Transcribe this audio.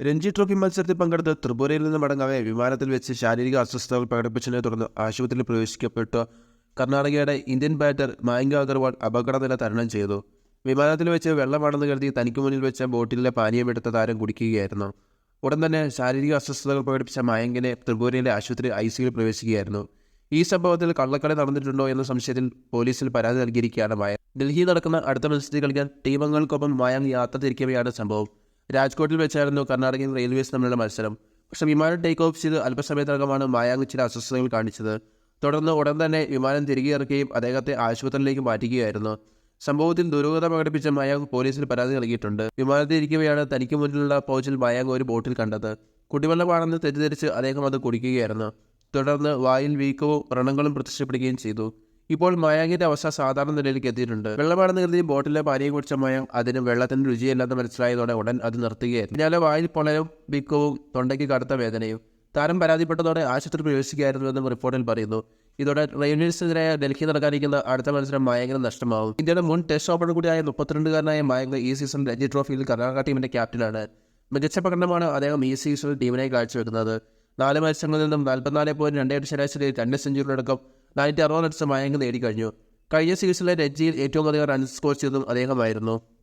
Ranji trophy മത്സരത്തിൽ പങ്കെടുത്ത് ത്രിപുരയിൽ നിന്ന് മടങ്ങവേ വിമാനത്തിൽ വെച്ച് ശാരീരിക അസ്വസ്ഥതകൾ പ്രകടിപ്പിച്ചതിനെ തുടർന്ന് ആശുപത്രിയിൽ പ്രവേശിക്കപ്പെട്ട. കർണാടകയുടെ ഇന്ത്യൻ ബാറ്റർ മായങ്ക അഗർവാൾ അപകടനില തരണം ചെയ്തു. വിമാനത്തിൽ വെച്ച് വെള്ളമാണെന്ന് കരുതി തനിക്ക് മുന്നിൽ വെച്ച ബോട്ടിലെ പാനീയമെടുത്ത താരം കുടിക്കുകയായിരുന്നു. ഉടൻ തന്നെ ശാരീരിക അസ്വസ്ഥതകൾ പ്രകടിപ്പിച്ച മയങ്കിനെ ത്രിപുരയിലെ ആശുപത്രി ഐ സിയിൽ പ്രവേശിക്കുകയായിരുന്നു. ഈ സംഭവത്തിൽ കള്ളക്കളി നടന്നിട്ടുണ്ടോ എന്ന സംശയത്തിൽ പോലീസിൽ പരാതി നൽകിയിരിക്കുകയാണ് മായങ്ക്. ഡൽഹിയിൽ നടക്കുന്ന അടുത്ത മത്സരത്തിൽ കളിക്കാൻ ടീമംഗങ്ങൾക്കൊപ്പം മായങ്ക് യാത്ര തിരിക്കവെയാണ് സംഭവം. രാജ്കോട്ടിൽ വെച്ചായിരുന്നു കർണാടകയും റെയിൽവേസ് തമ്മിലുള്ള മത്സരം. പക്ഷെ വിമാനം ടേക്ക് ഓഫ് ചെയ്ത് അല്പസമയത്തിനകമാണ് മായാങ്ക് ചില അസ്വസ്ഥതകൾ കാണിച്ചത്. തുടർന്ന് ഉടൻ തന്നെ വിമാനം തിരികെ ഇറക്കുകയും അദ്ദേഹത്തെ ആശുപത്രിയിലേക്ക് മാറ്റുകയായിരുന്നു. സംഭവത്തിൽ ദുരൂഹത പ്രകടിപ്പിച്ച മയാങ് പോലീസിൽ പരാതി നൽകിയിട്ടുണ്ട്. വിമാനത്തിൽ ഇരിക്കവെയാണ് തനിക്ക് മുന്നിലുള്ള പൗച്ചിൽ മയാങ് ഒരു ബോട്ടിൽ കണ്ടത്. കുടിവെള്ളമാണെന്ന് തെറ്റിദ്ധരിച്ച് അദ്ദേഹം അത് കുടിക്കുകയായിരുന്നു. തുടർന്ന് വായിൽ വീക്കവും വ്രണങ്ങളും പ്രത്യക്ഷപ്പെടുകയും ചെയ്തു. ഇപ്പോൾ മയാങ്ങിന്റെ അവസ്ഥ സാധാരണ നിലയിലേക്ക് എത്തിയിട്ടുണ്ട്. വെള്ളമാണെന്ന് കരുതി ബോട്ടിലെ പാനീയം കുടിച്ച മയം അതിന് വെള്ളത്തിന്റെ രുചിയില്ലെന്ന് മനസ്സിലായതോടെ ഉടൻ അത് നിർത്തുകയായിരുന്നു. പിന്നാലെ വായിൽ പൊളയും ബിക്കവും തൊണ്ടയ്ക്ക് കടുത്ത വേദനയും. താരം പരാതിപ്പെട്ടതോടെ ആശുപത്രി പ്രവേശിക്കുകയായിരുന്നുവെന്നും റിപ്പോർട്ടിൽ പറയുന്നു. ഇതോടെ റെയിൽവേസിനെതിരായ ഡൽഹി നടക്കാനിരിക്കുന്ന അടുത്ത മത്സരം മയങ്ങിന് നഷ്ടമാകും. ഇന്ത്യയുടെ മുൻ ടെസ്റ്റ് ഓപ്പണർ കൂടിയായ മുപ്പത്തിരണ്ടുകാരനായ മയങ്ക് ഈ സീസൺ രഞ്ജി ട്രോഫിയിൽ കർണാടക ടീമിന്റെ ക്യാപ്റ്റനാണ്. മികച്ച പ്രകടനമാണ് അദ്ദേഹം ഈ സീസണിൽ ടീമിനെ കാഴ്ചവെക്കുന്നത്. നാല് മത്സരങ്ങളിൽ നിന്നും നാൽപ്പത്തിനാല് പോയിന്റ് രണ്ട് ശരാശരി രണ്ട് സെഞ്ചുറികളടക്കം നാനൂറ്റി അറുപത് റൺസ് മയങ്ക് നേടിക്കഴിഞ്ഞു. കഴിഞ്ഞ സീസണിലെ രഞ്ജിയിൽ ഏറ്റവും അധികം റൺസ് സ്കോർ ചെയ്തതും അദ്ദേഹമായിരുന്നു.